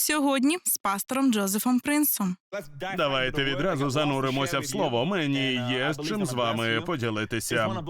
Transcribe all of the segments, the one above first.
Сьогодні з пастором Джозефом Принсом. Давайте відразу зануримося в слово. Мені є з чим з вами поділитися.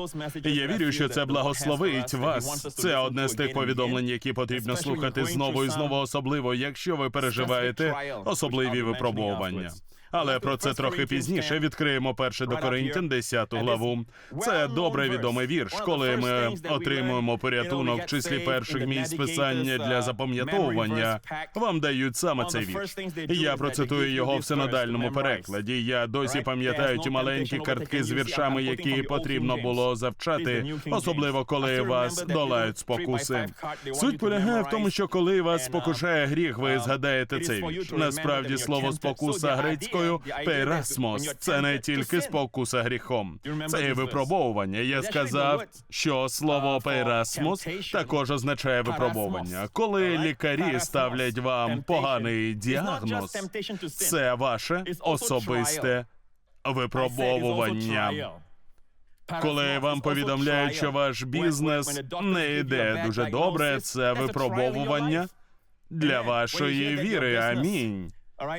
Я вірю, що це благословить вас. Це одне з тих повідомлень, які потрібно слухати знову і знову, особливо якщо ви переживаєте особливі випробовування. Але про це трохи пізніше відкриємо перше до Коринтян, 10 главу. Це добре відомий вірш, коли ми отримуємо порятунок в числі перших місць писання для запам'ятовування. Вам дають саме цей вірш. Я процитую його в синодальному перекладі. Я досі пам'ятаю ті маленькі картки з віршами, які потрібно було завчати, особливо коли вас долають спокуси. Суть полягає в тому, що коли вас спокушає гріх, ви згадаєте цей вірш. Насправді слово спокуса грецькою пейрасмос це не тільки спокуса гріхом, це і випробовування. Я сказав, що слово пейрасмос також означає випробовування. Коли лікарі ставлять вам поганий діагноз, це ваше особисте випробовування. Коли вам повідомляють, що ваш бізнес не йде дуже добре, це випробовування для вашої віри. Амінь.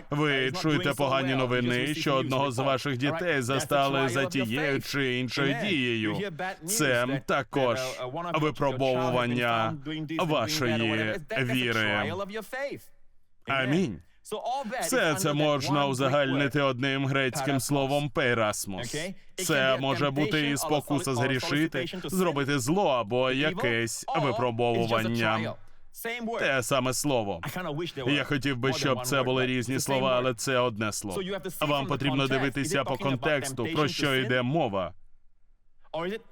Ви чуєте погані новини, що одного з ваших дітей застали за тією чи іншою дією. Це також випробовування вашої віри. Амінь. Все це можна узагальнити одним грецьким словом пейрасмос. Це може бути і спокуса згрішити, зробити зло або якесь випробовування. Те саме слово. Я хотів би, щоб це були різні слова, але це одне слово. Вам потрібно дивитися по контексту, про що йде мова.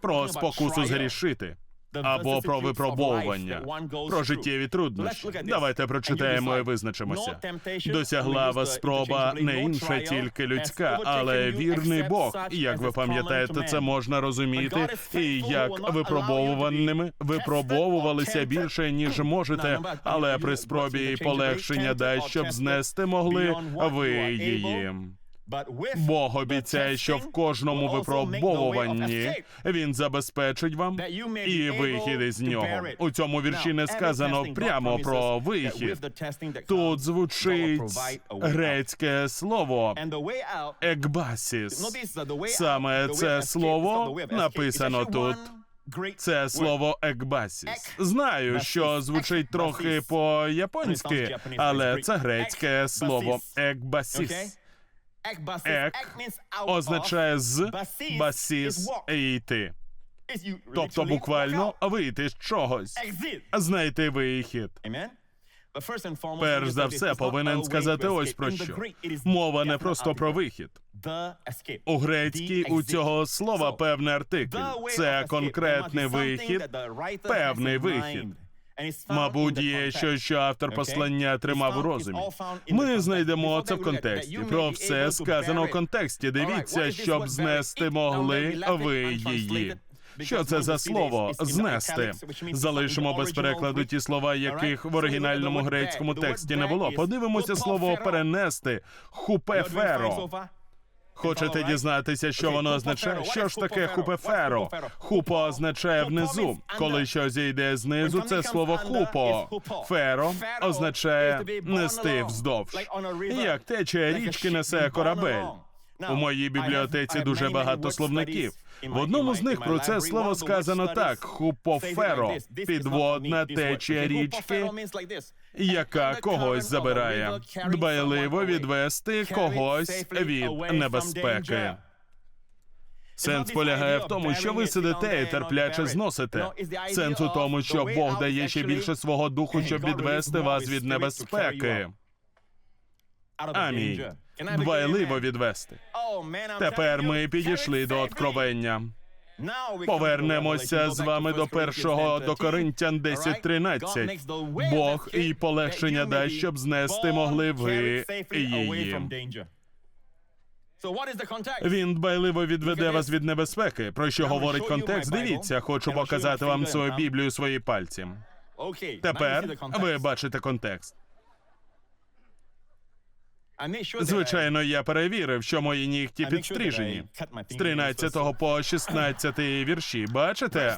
Про спокусу згрішити. Або про випробовування, про життєві труднощі. Давайте прочитаємо і визначимося. Досягла вас спроба не інша, тільки людська, але вірний Бог. І як ви пам'ятаєте, це можна розуміти, і як випробовуваними випробовувалися більше, ніж можете, але при спробі полегшення дасть, щоб знести могли ви її. Бог обіцяє, що в кожному випробовуванні він забезпечить вам і вихід із нього. У цьому вірші не сказано прямо про вихід. Тут звучить грецьке слово екбасіс. Саме це слово написано тут. Це слово екбасіс. Знаю, що звучить трохи по-японськи, але це грецьке слово екбасіс. Ек означає з басіс йти. Тобто буквально вийти з чогось, знайти вихід. Перш за все, повинен сказати ось про що. Мова не просто про вихід. У грецькій у цього слова певний артикль. Це конкретний вихід, певний вихід. Мабуть, є щось, що автор послання тримав у розумі. Ми знайдемо це в контексті. Про все сказано в контексті. Дивіться, щоб знести могли ви її. Що це за слово знести? Залишимо без перекладу ті слова, яких в оригінальному грецькому тексті не було. Подивимося слово перенести хупеферо. Хочете дізнатися, що воно означає? Що ж таке хупеферо? Хупо означає внизу. Коли щось йде знизу, це слово хупо. Феро означає нести вздовж. Як течія річки несе корабель. У моїй бібліотеці дуже багато словників. В одному з них про це слово сказано так: хупоферо, підводна течія річки, яка когось забирає, дбайливо відвести когось від небезпеки. Сенс полягає в тому, що ви сидите і терпляче зносите. Сенс у тому, що Бог дає ще більше свого духу, щоб відвести вас від небезпеки. Амінь. Дбайливо відвести. Тепер ми підійшли до откровення. Повернемося з вами до першого до Коринтян 10.13. Бог і полегшення дасть, щоб знести могли ви її. Він дбайливо відведе вас від небезпеки. Про що говорить контекст? Дивіться, хочу показати вам свою біблію свої пальці. Тепер ви бачите контекст. Звичайно, я перевірив, що мої нігті підстрижені. З 13 по 16 вірші. Бачите?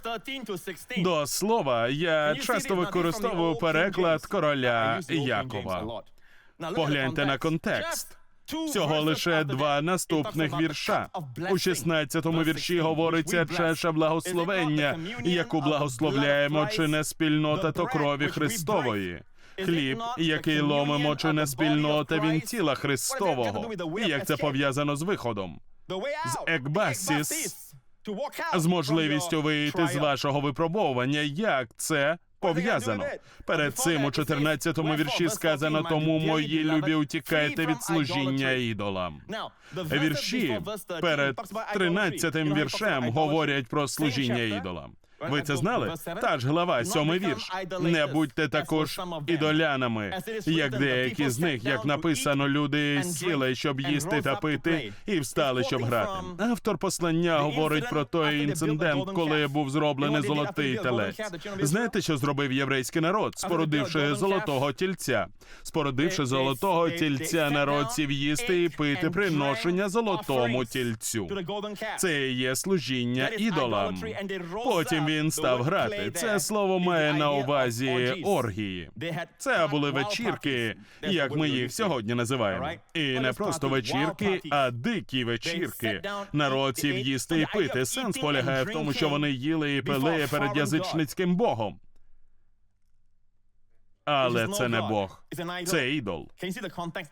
До слова, я часто використовую переклад короля Якова. Погляньте на контекст. Всього лише два наступних вірша. У 16-му вірші говориться чаша благословення, яку благословляємо, чи не спільнота, то крові Христової. Хліб, який ломимо, чи не спільнота, він тіла Христового. І як це пов'язано з виходом? з екбасіс, З можливістю вийти з вашого випробовування. Як це пов'язано? Перед цим у 14-му вірші сказано, тому мої любі утікайте від служіння ідолам. Вірші перед 13-тим віршем говорять про служіння ідолам. Ви це знали? Та ж глава, сьомий вірш. Не будьте також ідолянами, як деякі з них, як написано, люди сіли, щоб їсти та пити, і встали, щоб грати. Автор послання говорить про той інцидент, коли був зроблений золотий телець. Знаєте, що зробив єврейський народ, спорудивши золотого тільця, спорудивши золотого тільця, народ сів їсти і пити приношення золотому тільцю. Це і є служіння ідолам. Потім він став грати. Це слово має на увазі оргії. Це були вечірки, як ми їх сьогодні називаємо. І не просто вечірки, а дикі вечірки. Народців їсти і пити. Сенс полягає в тому, що вони їли і пили перед язичницьким богом. Але це не Бог, це ідол.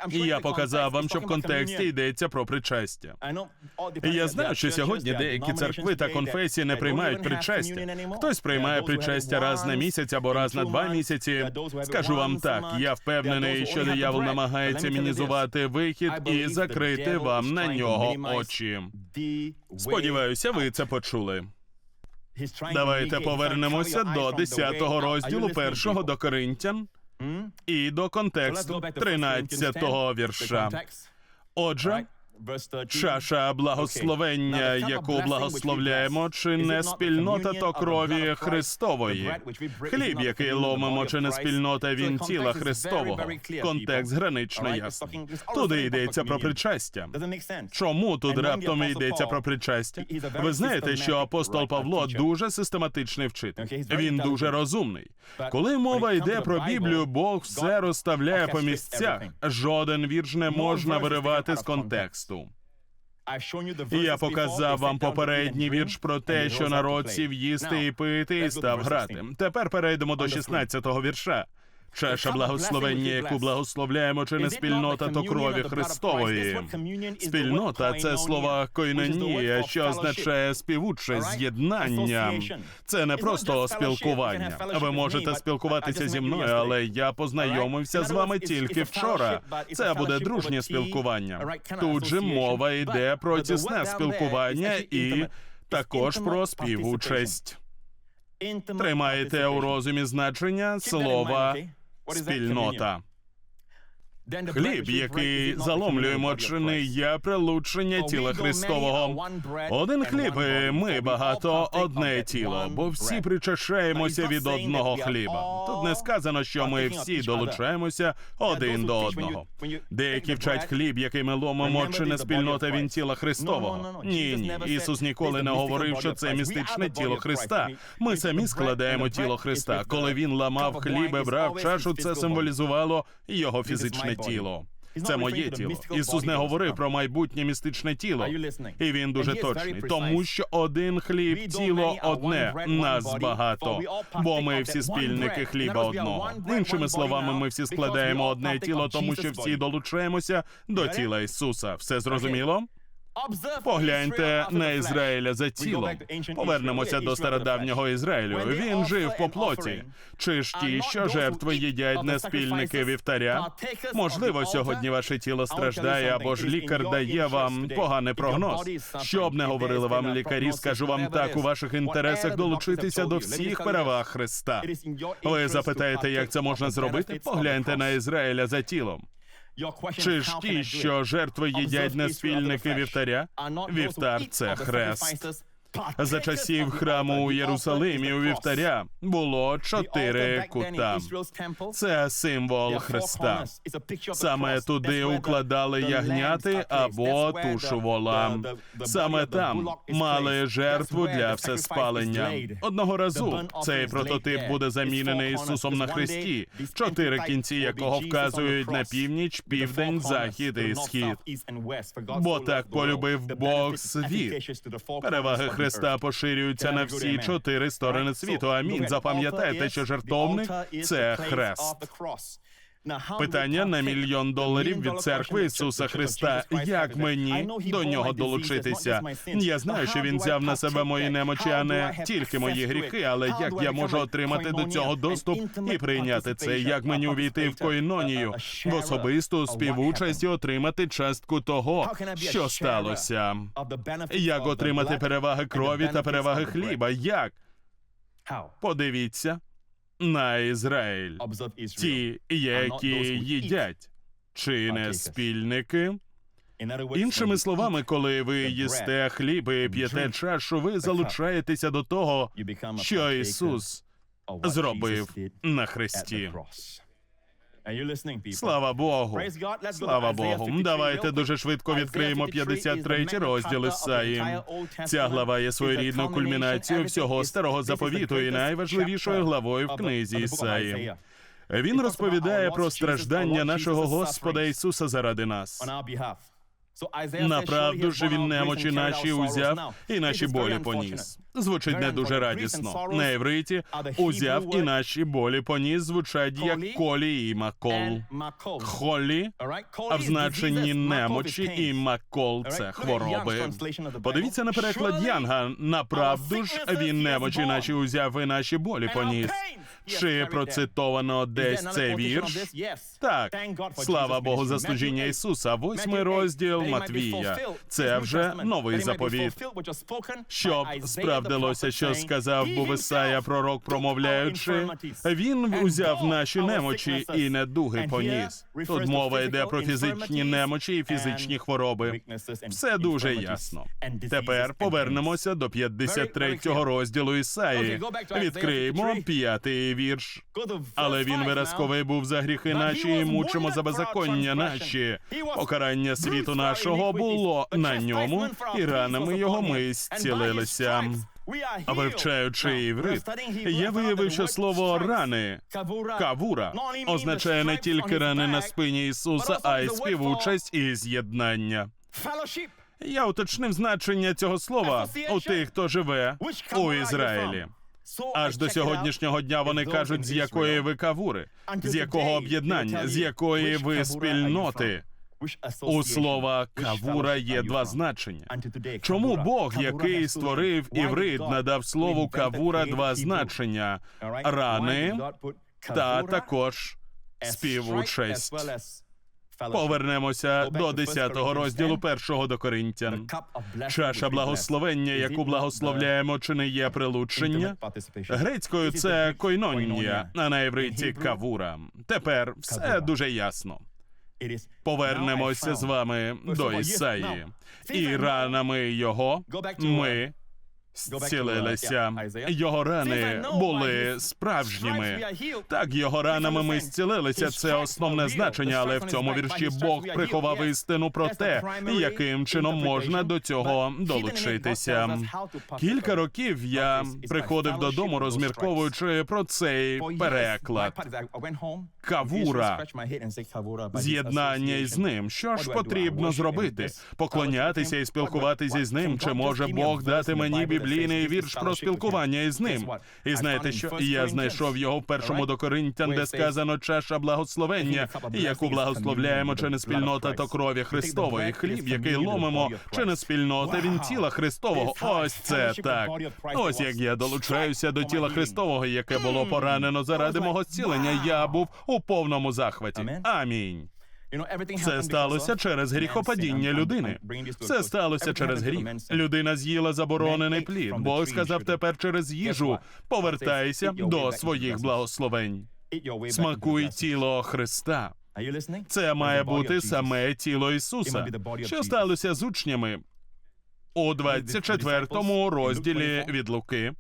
І я показав вам, що в контексті йдеться про причастя. Я знаю, що сьогодні деякі церкви та конфесії не приймають причастя. Хтось приймає причастя раз на місяць або раз на два місяці. Скажу вам так, я впевнений, що диявол намагається мінізувати вихід і закрити вам на нього очі. Сподіваюся, ви це почули. Давайте повернемося до 10-го розділу першого до Коринтян і до контексту 13-го вірша. Отже, чаша благословення, яку благословляємо, чи не спільнота то крові Христової. Хліб, який ломимо, чи не спільнота він тіла Христового. Контекст гранично ясний. Туди йдеться про причастя. Чому тут раптом йдеться про причастя? Ви знаєте, що апостол Павло дуже систематичний вчитель. Він дуже розумний. Коли мова йде про Біблію, Бог все розставляє по місцях. Жоден вірш не можна виривати з контексту. І я показав вам попередній вірш про те, що народ сів їсти і пити і став грати. Тепер перейдемо до 16-го вірша. Чаша благословення, яку благословляємо, чи не спільнота, то крові Христової. Спільнота це слово койнонія, що означає співуче з'єднання. Це не просто спілкування. Ви можете спілкуватися зі мною, але я познайомився з вами тільки вчора. Це буде дружнє спілкування. Тут же мова йде про тісне спілкування і також про співучасть. Тримаєте у розумі значення слова спільнота. Хліб, який заломлюємо, чи не є прилучення тіла Христового. Один хліб, і ми багато одне тіло, бо всі причащаємося від одного хліба. Тут не сказано, що ми всі долучаємося один до одного. Деякі вчать хліб, який ми ломимо, чи не спільнота він тіла Христового. Ні, ні. Ісус ніколи не говорив, що це містичне тіло Христа. Ми самі складаємо тіло Христа. Коли він ламав хліб і брав чашу, це символізувало його фізичне тіло. Це моє тіло. Ісус не говорив про майбутнє містичне тіло. І він дуже точний, тому що один хліб, тіло одне, нас багато, бо ми всі спільники хліба одного. Іншими словами, ми всі складаємо одне тіло, тому що всі долучаємося до тіла Ісуса. Все зрозуміло? Погляньте на Ізраїля за тілом. Повернемося до стародавнього Ізраїлю. Він жив по плоті. Чи ж ті, що жертви їдять не спільники вівтаря? Можливо, сьогодні ваше тіло страждає, або ж лікар дає вам поганий прогноз. Що б не говорили вам лікарі, скажу вам так, у ваших інтересах долучитися до всіх переваг Христа. Ви запитаєте, як це можна зробити? Погляньте на Ізраїля за тілом. Чи ж ті, що жертви їдять не спільники вівтаря? Вівтар це хрест. За часів храму у Єрусалимі у вівтаря було чотири кута. Це символ Христа. Саме туди укладали ягняти або тушу вола. Саме там мали жертву для всеспалення. Одного разу цей прототип буде замінений Ісусом на хресті, чотири кінці якого вказують на північ, південь, захід і схід. Бо так полюбив Бог світ. Переваги Христа поширюються на всі чотири сторони світу. Амінь. Запам'ятайте, що жертовник це хрест. Питання на мільйон доларів від церкви Ісуса Христа. Як мені до нього долучитися? Я знаю, що він взяв на себе мої немочі, а не тільки мої гріхи. Але як я можу отримати до цього доступ і прийняти це? Як мені увійти в койнонію, в особисту співучасть і отримати частку того, що сталося? Як отримати переваги крові та переваги хліба? Як? Подивіться на Ізраїль. Ті, які їдять, чи не спільники? Іншими словами, коли ви їсте хліб і п'єте чашу, ви залучаєтеся до того, що Ісус зробив на хресті. Слава Богу! Слава Богу! Давайте дуже швидко відкриємо 53-й розділ Ісаї. Ця глава є своєрідною кульмінацією всього старого заповіту і найважливішою главою в книзі Ісаї. Він розповідає про страждання нашого Господа Ісуса заради нас. Направду ж він немочі наші узяв і наші болі поніс. Звучить не дуже радісно. На євриті узяв і наші болі поніс звучать як колі і макол. Холі, а в значенні немочі і макол це хвороби. Подивіться на переклад Янга. Направду ж він немочі наші узяв і наші болі поніс. Чи процитовано десь цей вірш? Так, слава Богу, за служіння Ісуса. Восьмий розділ Матвія. Це вже новий заповіт. Щоб справдилося, що сказав був Ісая, пророк, промовляючи, він узяв наші немочі і недуги поніс. Тут мова йде про фізичні немочі і фізичні хвороби. Все дуже ясно. Тепер повернемося до 53-го розділу Ісаї. Відкриємо п'ятий вірш. Але він виразковий був за гріхи наші, і мучимо за беззаконня наші. Покарання світу нашого було на ньому, і ранами його ми зцілилися. А вивчаючи іврит, я виявив, що слово рани кавура означає не тільки рани на спині Ісуса, а й співучасть і з'єднання. Я уточнив значення цього слова у тих, хто живе у Ізраїлі. Аж до сьогоднішнього дня вони кажуть, з якої ви кавури, з якого об'єднання, з якої ви спільноти. У слова кавура є два значення. Чому Бог, який створив іврит, надав слову кавура два значення рани та також співучасть? Повернемося до 10-го розділу першого до Коринтян. Чаша благословення, яку благословляємо, чи не є прилучення? Грецькою це койнонія, а на євриті кавура. Тепер все дуже ясно. Повернемося з вами до Ісаї. І ранами його. Ми зцілилися. Його рани були справжніми. Так, його ранами ми зцілилися. Це основне значення, але в цьому вірші Бог приховав істину про те, яким чином можна до цього долучитися. Кілька років я приходив додому, розмірковуючи про цей переклад. Кавура з'єднання із ним. Що ж потрібно зробити? Поклонятися і спілкуватися з ним. Чи може Бог дати мені біблійний вірш про спілкування із ним? І знаєте, що? я знайшов його в першому до Коринтян, де сказано чаша благословення, яку благословляємо, чи не спільнота то крові Христової, хліб, який ломимо, чи не спільнота він тіла Христового. Ось це так. Ось як я долучаюся до тіла Христового, яке було поранено заради мого зцілення. Я був у повному захваті. Амінь. Це сталося через гріхопадіння людини. Це сталося через гріх. Людина з'їла заборонений плід. Бог сказав тепер через їжу. Повертайся до своїх благословень. Смакуй тіло Христа. Це має бути саме тіло Ісуса. Що сталося з учнями? у 24 розділі від Луки.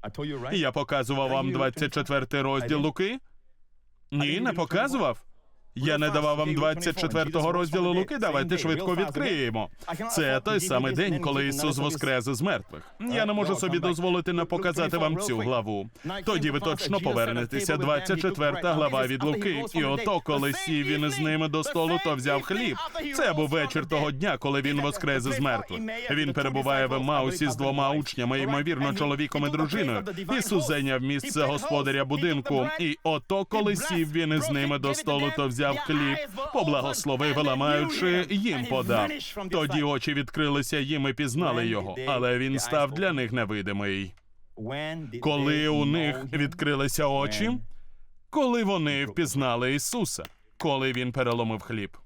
Я показував вам 24 розділ Луки? Ні, не показував. Я не давав вам 24 розділу Луки. Давайте швидко відкриємо. Це той самий день, коли Ісус воскрес з мертвих. Я не можу собі дозволити не показати вам цю главу. Тоді ви точно повернетеся. 24 глава від Луки. І ото, коли сів він з ними до столу, то взяв хліб. Це був вечір того дня, коли він воскрес з мертвих. Він перебуває в Маусі з двома учнями, ймовірно, чоловіком і дружиною. Ісус зайняв місце господаря будинку. І ото, коли сів він із ними до столу, то взяв хліб, поблагословив, ламаючи, їм подав. Тоді очі відкрилися їм і пізнали його, але він став для них невидимий. Коли у них відкрилися очі, коли вони впізнали Ісуса, коли він переломив хліб.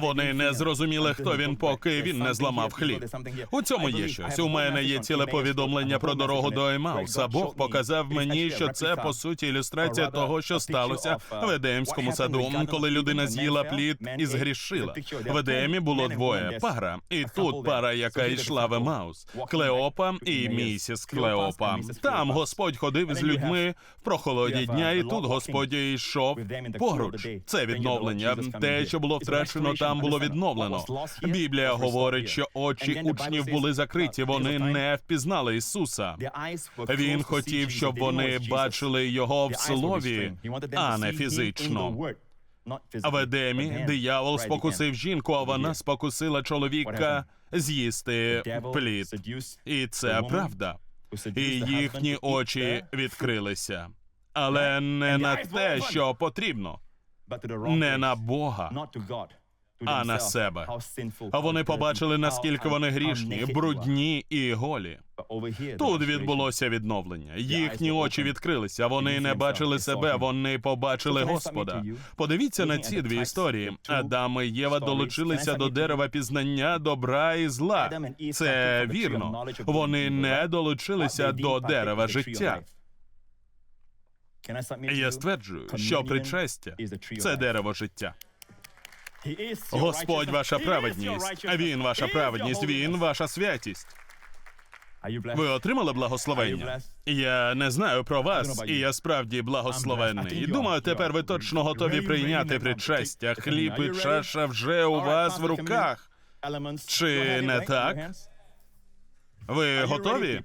Вони не зрозуміли, хто він, поки він не зламав хліб. У цьому є щось. У мене є ціле повідомлення про дорогу до Емауса. Бог показав мені, що це по суті ілюстрація того, що сталося в Едемському саду, коли людина з'їла плід і згрішила. В Едемі було двоє пара, і тут пара, яка йшла в Емаус, Клеопа і місіс Клеопа. Там Господь ходив з людьми в прохолоді дня, і тут Господь йшов поруч. Це відновлення. Те, що було втрачено, там було відновлено. Біблія говорить, що очі учнів були закриті. Вони не впізнали Ісуса. Він хотів, щоб вони бачили його в слові, а не фізично. А в Едемі диявол спокусив жінку, а вона спокусила чоловіка з'їсти плід. І це правда. І їхні очі відкрилися. Але не на те, що потрібно, не на Бога, а на себе. А вони побачили, наскільки вони грішні, брудні і голі. Тут відбулося відновлення. Їхні очі відкрилися. Вони не бачили себе, вони побачили Господа. Подивіться на ці дві історії. Адам і Єва долучилися до дерева пізнання добра і зла. Це вірно. Вони не долучилися до дерева життя. Я стверджую, що причастя це дерево життя. Господь ваша праведність. Він ваша праведність, він ваша святість. Ви отримали благословення? Я не знаю про вас, і я справді благословенний. Думаю, тепер ви точно готові прийняти причастя. Хліб і чаша вже у вас в руках. Чи не так? Ви готові?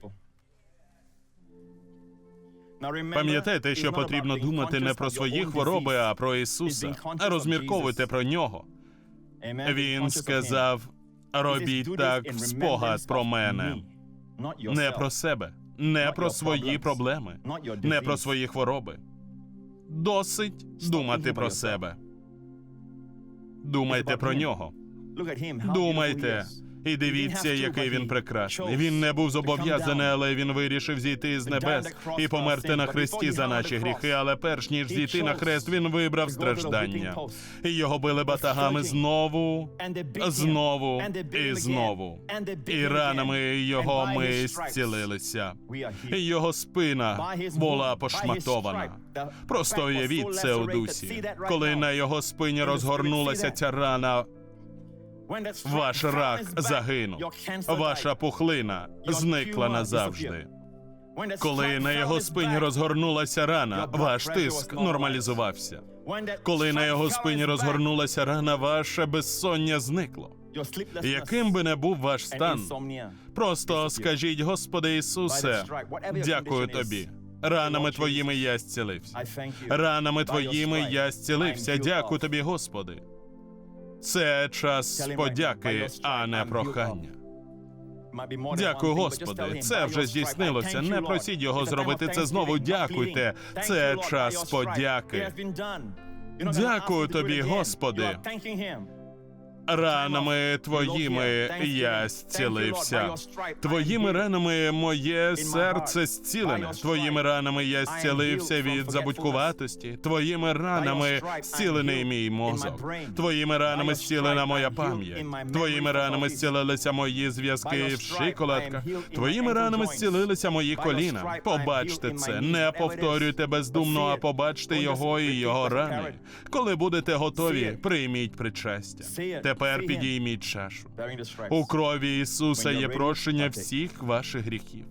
Пам'ятайте, що потрібно думати не про свої хвороби, а про Ісуса. Розмірковуйте про нього. Він сказав: робіть так спогад про мене, не про себе, не про свої проблеми, не про свої хвороби. Досить думати про себе. Думайте про нього. Думайте. І дивіться, який він прекрасний. Він не був зобов'язаний, але він вирішив зійти з небес і померти на хресті за наші гріхи. Але перш ніж зійти на хрест, він вибрав страждання. І його били батагами знову, знову і знову. І ранами його ми зцілилися. Його спина була пошматована. Просто уявіть це у дусі. Коли на його спині розгорнулася ця рана. Ваш рак загинув. Ваша пухлина зникла назавжди. Коли на його спині розгорнулася рана, ваш тиск нормалізувався. Коли на його спині розгорнулася рана, ваше безсоння зникло. Яким би не був ваш стан, просто скажіть, Господи Ісусе, дякую тобі. Ранами твоїми я зцілився. Ранами твоїми я зцілився. Дякую тобі, Господи. Це час подяки, а не прохання. Дякую, Господи. Це вже здійснилося. Не просіть його зробити це знову. Дякуйте. Це час подяки. Дякую тобі, Господи. Ранами твоїми я зцілився. Твоїми ранами моє серце зцілене. Твоїми ранами я зцілився від забудькуватості. Твоїми ранами зцілений мій мозок. Твоїми ранами зцілена моя пам'ять. Твоїми ранами зцілилися мої зв'язки в шиколатках. Твоїми ранами зцілилися мої коліна. Побачте це. Не повторюйте бездумно, а побачте його і його рани. Коли будете готові, прийміть причастя. Тепер тепер підійміть чашу. У крові Ісуса є прощення всіх ваших гріхів.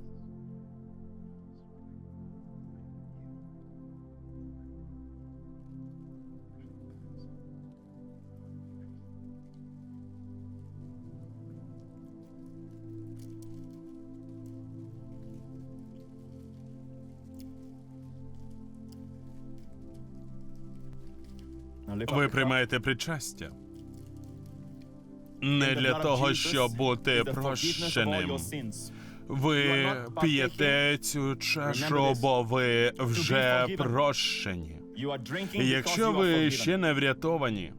Ви приймаєте причастя не для того, щоб бути прощеним. Ви п'єте цю чашу, бо ви вже прощені. Якщо ви ще не врятовані,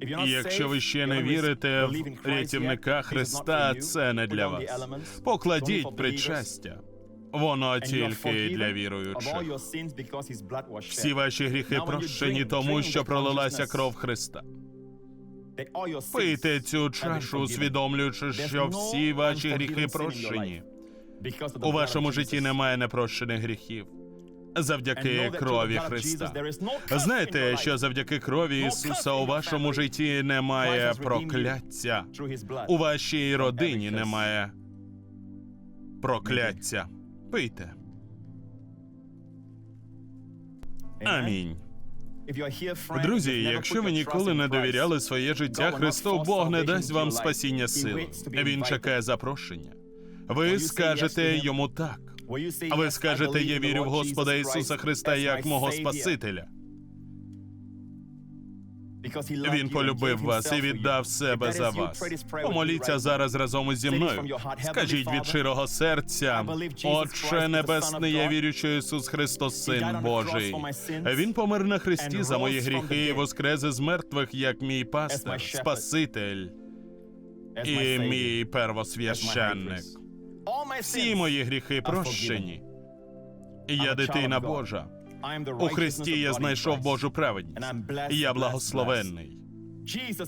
і якщо ви ще не вірите в рятівника Христа, це не для вас. Покладіть причастя. Воно тільки для віруючих. Всі ваші гріхи прощені тому, що пролилася кров Христа. Пийте цю чашу, усвідомлюючи, що всі ваші гріхи прощені. У вашому житті немає непрощених гріхів. Завдяки крові Христа. Знаєте, що завдяки крові Ісуса у вашому житті немає прокляття. У вашій родині немає прокляття. Пийте. Амінь. Друзі, якщо ви ніколи не довіряли своє життя Христу, Бог не дасть вам спасіння сили. Він чекає запрошення. Ви скажете йому так. Ви скажете, я вірю в Господа Ісуса Христа як мого Спасителя. Він полюбив вас і віддав себе за вас. Помоліться зараз разом із зі мною. Скажіть від щирого серця, Отче Небесний, я вірю, що Ісус Христос, Син Божий. Він помер на хресті за мої гріхи і воскрес із мертвих, як мій пастир, Спаситель і мій первосвященник. Всі мої гріхи прощені. Я дитина Божа. У Христі я знайшов Божу праведність. І Я благословенний.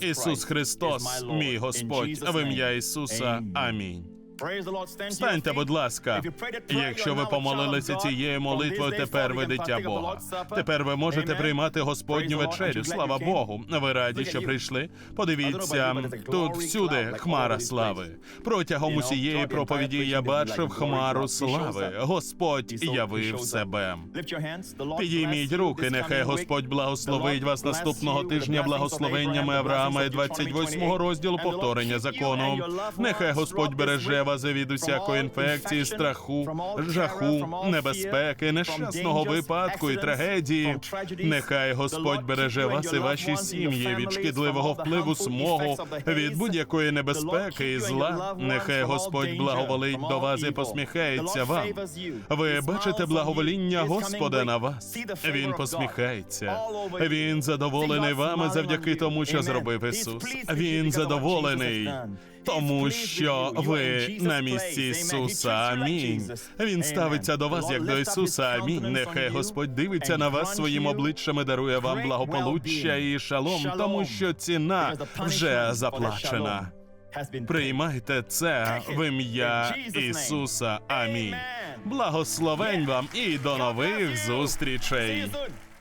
Ісус Христос, мій Господь, в ім'я Ісуса. Амінь. Встаньте, будь ласка. Якщо ви помолилися цією молитвою, тепер ви дитя Бога. Тепер ви можете приймати Господню вечерю. Слава Богу. Ви раді, що прийшли. Подивіться, тут всюди хмара слави. Протягом усієї проповіді я бачив хмару слави. Господь явив себе. Підійміть руки, нехай Господь благословить вас наступного тижня благословеннями Авраама і 28 розділу повторення закону. Нехай Господь береже вас від усякої інфекції, страху, жаху, небезпеки, нещасного випадку і трагедії. Нехай Господь береже вас і ваші сім'ї від шкідливого впливу смогу, від будь-якої небезпеки і зла. Нехай Господь благоволить до вас і посміхається вам. Ви бачите благовоління Господа на вас. Він посміхається. Він задоволений вами завдяки тому, що зробив Ісус. Він задоволений. Тому що ви на місці Ісуса. Амінь. Він ставиться до вас як до Ісуса. Амінь. Нехай Господь дивиться на вас своїм обличчям і дарує вам благополуччя і шалом, тому що ціна вже заплачена. Приймайте це в ім'я Ісуса. Амінь. Благословень вам і до нових зустрічей.